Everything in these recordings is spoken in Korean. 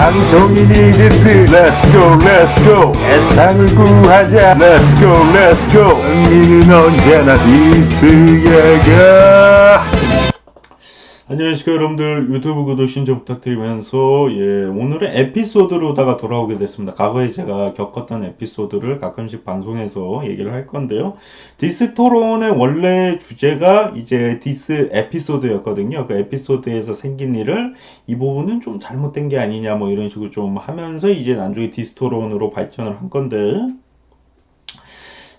방송인이 됐듯 Let's go Let's go 애상을 구하자 Let's go Let's go 승리는 언제나 디스야가 안녕하십니까 여러분들. 유튜브 구독 신청 부탁드리면서 예 오늘은 에피소드로다가 돌아오게 됐습니다. 과거에 제가 겪었던 에피소드를 가끔씩 방송에서 얘기를 할 건데요. 디스 토론의 원래 주제가 이제 디스 에피소드였거든요. 그 에피소드에서 생긴 일을 이 부분은 좀 잘못된 게 아니냐 뭐 이런 식으로 좀 하면서 이제 나중에 디스 토론으로 발전을 한 건데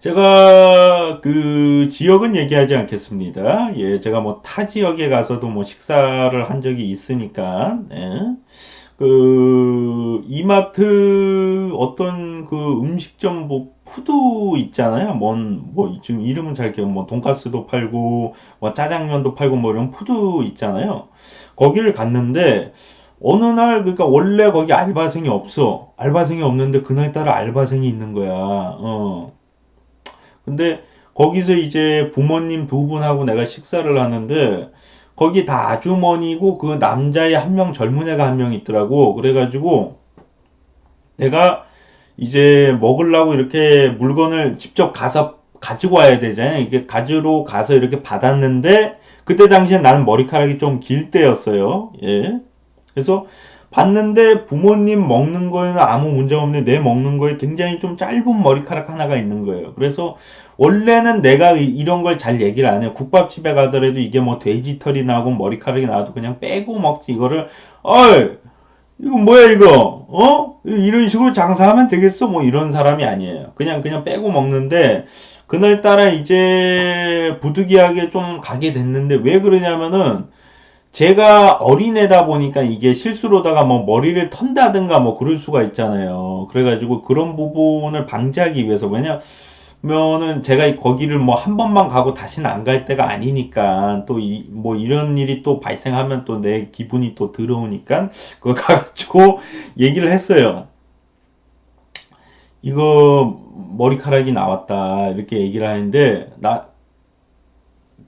제가 그 지역은 얘기하지 않겠습니다. 예, 제가 뭐 타 지역에 가서도 뭐 식사를 한 적이 있으니까, 예. 그 이마트 어떤 그 음식점 뭐 푸드 있잖아요. 뭔 뭐 지금 이름은 잘 기억 뭐 돈가스도 팔고 뭐 짜장면도 팔고 뭐 이런 푸드 있잖아요. 거기를 갔는데 어느 날 그러니까 원래 거기 알바생이 없어. 알바생이 없는데 그날따라 알바생이 있는 거야. 어. 근데 거기서 이제 부모님 두 분하고 내가 식사를 하는데 거기 다 아주머니고 그 남자애 한명 젊은 애가 한 명 있더라고. 그래가지고 내가 이제 먹으려고 이렇게 물건을 직접 가서 가지고 와야 되잖아요. 이게 가지러 가서 이렇게 받았는데 그때 당시에 나는 머리카락이 좀 길 때였어요. 예. 그래서 봤는데 부모님 먹는 거에는 아무 문제 없는데 내 먹는 거에 굉장히 좀 짧은 머리카락 하나가 있는 거예요. 그래서 원래는 내가 이- 이런 걸 잘 얘기를 안 해요. 국밥집에 가더라도 이게 뭐 돼지 털이 나고 머리카락이 나도 그냥 빼고 먹지. 이거를 어이 이거 뭐야 이거 어 이런 식으로 장사하면 되겠어 뭐 이런 사람이 아니에요. 그냥 그냥 빼고 먹는데 그날따라 이제 부득이하게 좀 가게 됐는데 왜 그러냐면은 제가 어린애다 보니까 이게 실수로다가 뭐 머리를 턴다든가 뭐 그럴 수가 있잖아요. 그래가지고 그런 부분을 방지하기 위해서 왜냐면은 제가 이- 거기를 뭐 한 번만 가고 다시는 안 갈 때가 아니니까 또 이 뭐 이런 일이 또 발생하면 또 내 기분이 또 더러우니까 그걸 가가지고 얘기를 했어요. 이거 머리카락이 나왔다 이렇게 얘기를 하는데 나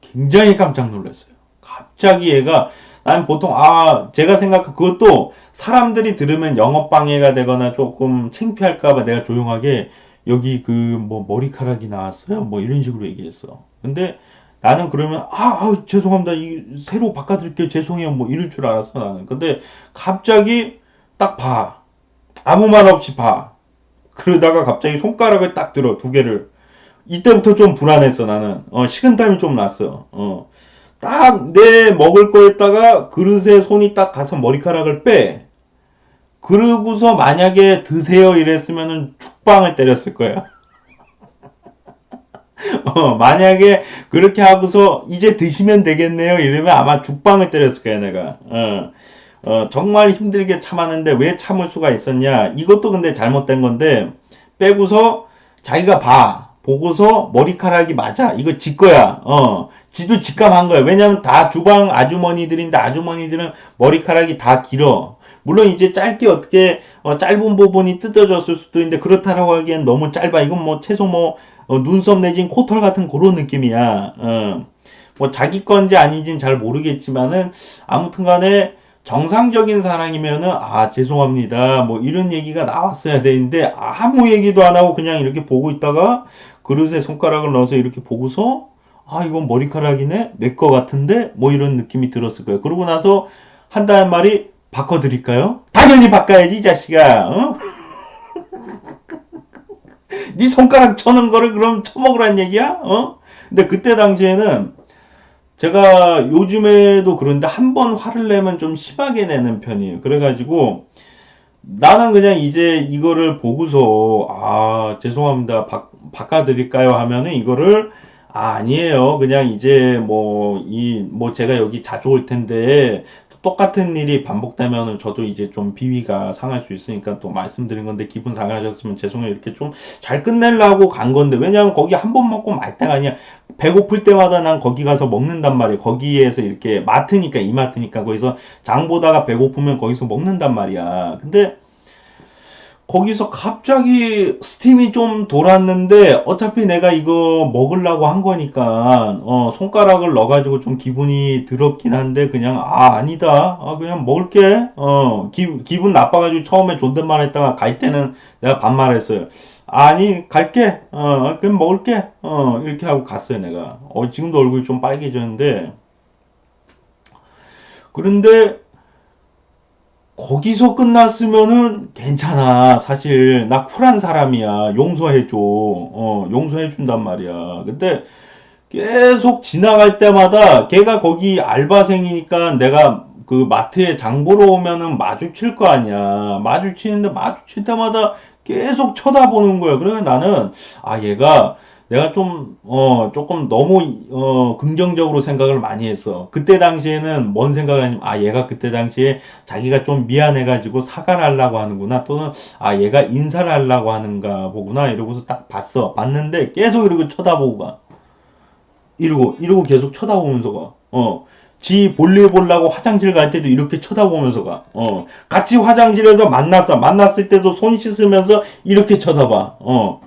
굉장히 깜짝 놀랐어요. 갑자기 얘가 난 보통 아 제가 생각 그것도 사람들이 들으면 영업 방해가 되거나 조금 창피할까봐 내가 조용하게 여기 그 뭐 머리카락이 나왔어요 뭐 이런 식으로 얘기했어. 근데 나는 그러면 아, 아 죄송합니다 이 새로 바꿔드릴게요 죄송해요 뭐 이럴 줄 알았어 나는. 근데 갑자기 딱 봐. 아무 말 없이 봐. 그러다가 갑자기 손가락을 딱 들어 두 개를. 이때부터 좀 불안했어 나는. 어 식은땀이 좀 났어. 어. 딱 내 먹을 거에다가 그릇에 손이 딱 가서 머리카락을 빼. 그러고서 만약에 드세요 이랬으면은 죽방을 때렸을 거야. 어, 만약에 그렇게 하고서 이제 드시면 되겠네요 이러면 아마 죽방을 때렸을 거야 내가. 어, 어, 정말 힘들게 참았는데 왜 참을 수가 있었냐? 이것도 근데 잘못된 건데 빼고서 자기가 봐. 보고서 머리카락이 맞아. 이거 지 거야. 어. 지도 직감한 거야. 왜냐면 다 주방 아주머니들인데 아주머니들은 머리카락이 다 길어. 물론 이제 짧게 어떻게 어, 짧은 부분이 뜯어졌을 수도 있는데 그렇다라고 하기엔 너무 짧아. 이건 뭐 최소 뭐 어, 눈썹 내진 코털 같은 그런 느낌이야. 어. 뭐 자기 건지 아닌지는 잘 모르겠지만은 아무튼간에 정상적인 사람이면은 아 죄송합니다 뭐 이런 얘기가 나왔어야 되는데 아무 얘기도 안 하고 그냥 이렇게 보고 있다가 그릇에 손가락을 넣어서 이렇게 보고서 아 이건 머리카락이네 내 거 같은데 뭐 이런 느낌이 들었을 거예요 그러고 나서 한다는 말이 바꿔드릴까요? 당연히 바꿔야지 이 자식아 어? 네 손가락 쳐는 거를 그럼 쳐먹으란 얘기야? 어? 근데 그때 당시에는 제가 요즘에도 그런데 한 번 화를 내면 좀 심하게 내는 편이에요. 그래가지고 나는 그냥 이제 이거를 보고서 아 죄송합니다 바, 바꿔드릴까요? 하면은 이거를 아, 아니에요. 그냥 이제 뭐 이 뭐 제가 여기 자주 올 텐데 똑같은 일이 반복되면은 저도 이제 좀 비위가 상할 수 있으니까 또 말씀드린 건데 기분 상하셨으면 죄송해요. 이렇게 좀 잘 끝내려고 간 건데 왜냐면 거기 한 번 먹고 말 때가 아니야. 배고플 때마다 난 거기 가서 먹는단 말이야. 거기에서 이렇게 마트니까 이마트니까. 거기서 장 보다가 배고프면 거기서 먹는단 말이야. 근데 거기서 갑자기 스팀이 좀 돌았는데 어차피 내가 이거 먹으려고 한 거니까 어, 손가락을 넣어가지고 좀 기분이 더럽긴 한데 그냥 아 아니다. 아, 그냥 먹을게. 어 기, 기분 나빠가지고 처음에 존댓말 했다가 갈 때는 내가 반말했어요. 아니 갈게. 어 그냥 먹을게. 어 이렇게 하고 갔어요 내가. 어 지금도 얼굴이 좀 빨개졌는데. 그런데 거기서 끝났으면은 괜찮아. 사실 나 쿨한 사람이야. 용서해줘. 어, 용서해준단 말이야. 근데 계속 지나갈 때마다 걔가 거기 알바생이니까 내가 그 마트에 장 보러 오면은 마주칠 거 아니야. 마주치는데 마주칠 때마다 계속 쳐다보는 거야. 그래서 나는 아 얘가 내가 좀, 어, 조금 너무, 어, 긍정적으로 생각을 많이 했어. 그때 당시에는 뭔 생각을 하냐면, 아, 얘가 그때 당시에 자기가 좀 미안해가지고 사과를 하려고 하는구나. 또는, 아, 얘가 인사를 하려고 하는가 보구나. 이러고서 딱 봤어. 봤는데 계속 이러고 쳐다보고 가. 이러고, 이러고 계속 쳐다보면서 가. 어. 지 볼일 보려고 화장실 갈 때도 이렇게 쳐다보면서 가. 어. 같이 화장실에서 만났어. 만났을 때도 손 씻으면서 이렇게 쳐다봐. 어.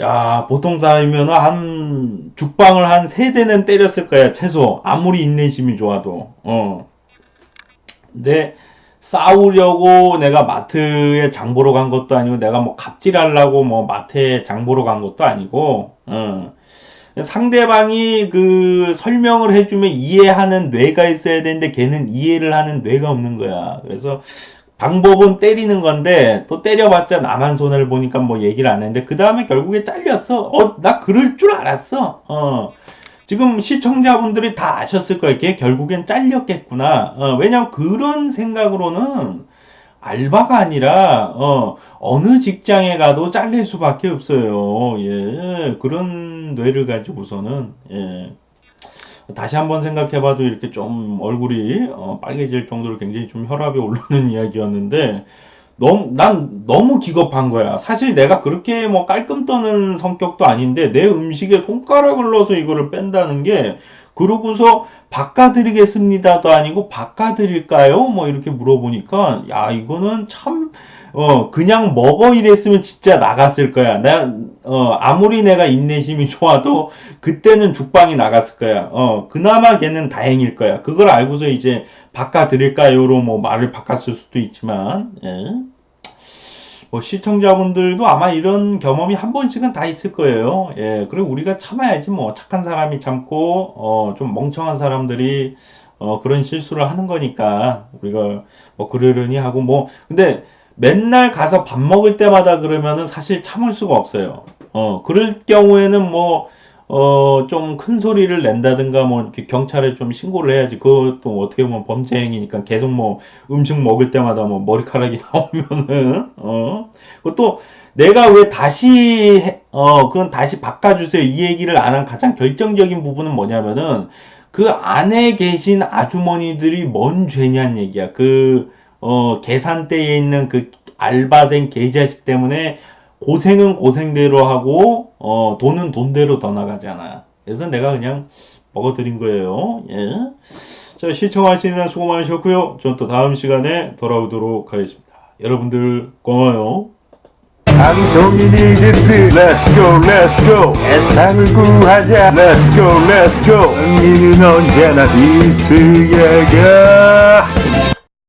야, 보통 사람이면 한 죽방을 한 세 대는 때렸을 거야, 최소. 아무리 인내심이 좋아도. 어. 근데 싸우려고 내가 마트에 장 보러 간 것도 아니고 내가 뭐 갑질하려고 뭐 마트에 장 보러 간 것도 아니고. 어. 상대방이 그 설명을 해주면 이해하는 뇌가 있어야 되는데 걔는 이해를 하는 뇌가 없는 거야. 그래서 방법은 때리는 건데 또 때려봤자 나만 손해를 보니까 뭐 얘기를 안 했는데 그 다음에 결국에 잘렸어. 어, 나 그럴 줄 알았어. 어. 지금 시청자분들이 다 아셨을 거예요. 걔 결국엔 잘렸겠구나. 어, 왜냐면 그런 생각으로는 알바가 아니라 어, 어느 직장에 가도 잘릴 수밖에 없어요. 예. 그런 뇌를 가지고서는 예. 다시 한번 생각해봐도 이렇게 좀 얼굴이 어, 빨개질 정도로 굉장히 좀 혈압이 오르는 이야기였는데 너무 난 너무 기겁한 거야. 사실 내가 그렇게 뭐 깔끔 떠는 성격도 아닌데 내 음식에 손가락을 넣어서 이거를 뺀다는 게 그러고서 바꿔드리겠습니다도 아니고 바꿔드릴까요? 뭐 이렇게 물어보니까 야 이거는 참 어, 그냥 먹어 이랬으면 진짜 나갔을 거야. 나, 어, 아무리 내가 인내심이 좋아도 그때는 죽방이 나갔을 거야. 어, 그나마 걔는 다행일 거야. 그걸 알고서 이제 바꿔드릴까요로 뭐 말을 바꿨을 수도 있지만, 예. 뭐 시청자분들도 아마 이런 경험이 한 번씩은 다 있을 거예요. 예. 그리고 우리가 참아야지 뭐 착한 사람이 참고, 어, 좀 멍청한 사람들이 어, 그런 실수를 하는 거니까 우리가 뭐 그러려니 하고 뭐 근데 맨날 가서 밥 먹을 때마다 그러면은 사실 참을 수가 없어요. 어, 그럴 경우에는 뭐, 어, 좀 큰 소리를 낸다든가 뭐 이렇게 경찰에 좀 신고를 해야지. 그것도 어떻게 보면 범죄 행위니까 계속 뭐 음식 먹을 때마다 뭐 머리카락이 나오면은, 어, 그것도 내가 왜 다시, 해- 어, 그건 다시 바꿔주세요. 이 얘기를 안 한 가장 결정적인 부분은 뭐냐면은 그 안에 계신 아주머니들이 뭔 죄냐는 얘기야. 그, 어, 계산대에 있는 그 알바생 개자식 때문에 고생은 고생대로 하고, 어, 돈은 돈대로 더 나가잖아. 그래서 내가 그냥 먹어드린 거예요. 예. 자, 시청하시는 수고 많으셨고요. 전 또 다음 시간에 돌아오도록 하겠습니다. 여러분들 고마워요. 방송인이 됐듯 Let's go let's go 애상을 구하자 Let's go let's go 승리는 언제나 이스야가